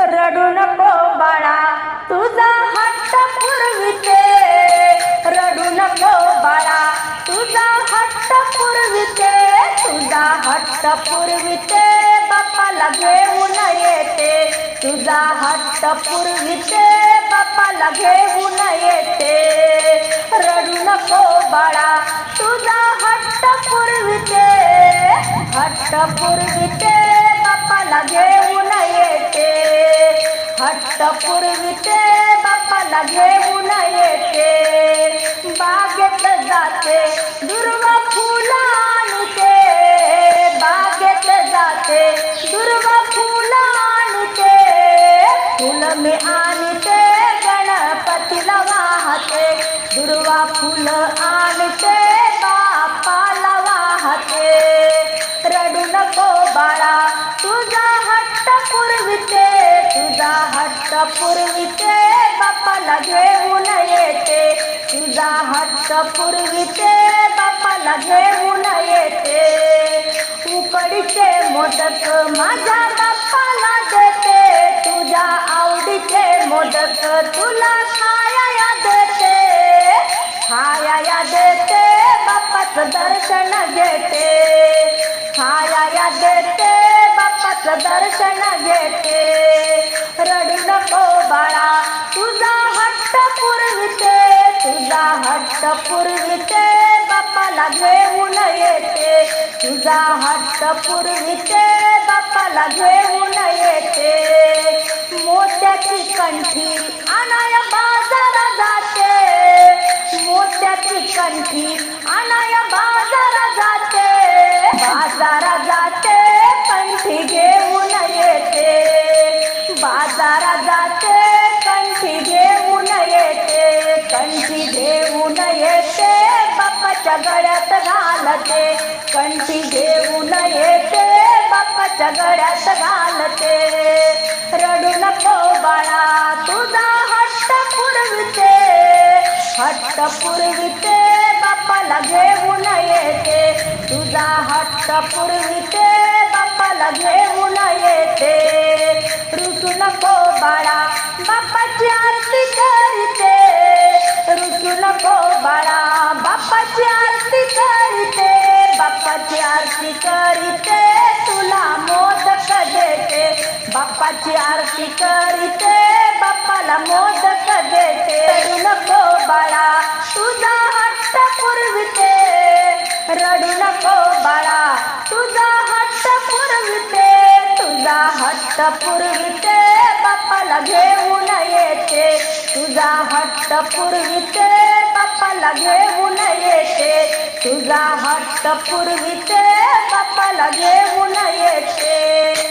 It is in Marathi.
रडू नको बाळा तुझा हट्ट पुरविते. रडू नको बाळा तुझा हट्ट पुरविते. तुझा हट्ट पुरविते बापाला घेऊन येते. तुझा हट्ट पुरविते बापाला घेऊन येते. रडू नको बाळा तुझा हट्ट पुरविते. हट्ट पुरविते. हट्ट पुरविते बापाला घेऊन येते. बागेत जाते दुर्वा फुला बागेत जाते हट्ट पुरविते बापाला घेऊन येते. तुझा हट्ट पुरविते बापाला घेऊन येते. उकडीचे मोदक माझ्या बापाला देते. तुझ्या आवडीचे मोदक तुला खाया देते. खाया देते बापाचं दर्शन घेते. खाया देते बापाचं दर्शन घेते. हट्ट पुरविते बापाला घेऊन येते. तुझा हट्ट पुरविते बापाला घेऊन येते. मोत्याची कंठी अनाया बाजारा जाते. मोत्याची कंठी अनाया बाजारा जाते. बाजारा जाते कंठी घेऊन येते. बाजारा जाते कंठी घेऊन येते. कंठी घेऊन गळ्यात घालते. कंठी घेऊन येते बापाच्या गळ्यात घालते. रडू नको बाळा तुझा हट्ट पुरविते. हट्ट पुरविते बाप्पाला घेऊन येते. तुझा हट्ट पुरविते बाप्पाला घेऊन येते. रुसू नको बाळा बाप्पाची आरती करीते. रुसू नको बाळा बाप्पाची आरती करीते तुला मोदक देते. बाप्पाची आरती करीते बाप्पाला मोदक देते. रडू नको बाळा तुझा हट्ट पुरविते. रडू नको बाळा तुझा हट्ट पुरविते. तुझा हट्ट पुरविते बाप्पाला घेऊन येते. तुझा हट्ट पुरविते बाप्पाला घेऊन तुझा हट्ट पुरविते बापाला घेऊन येते.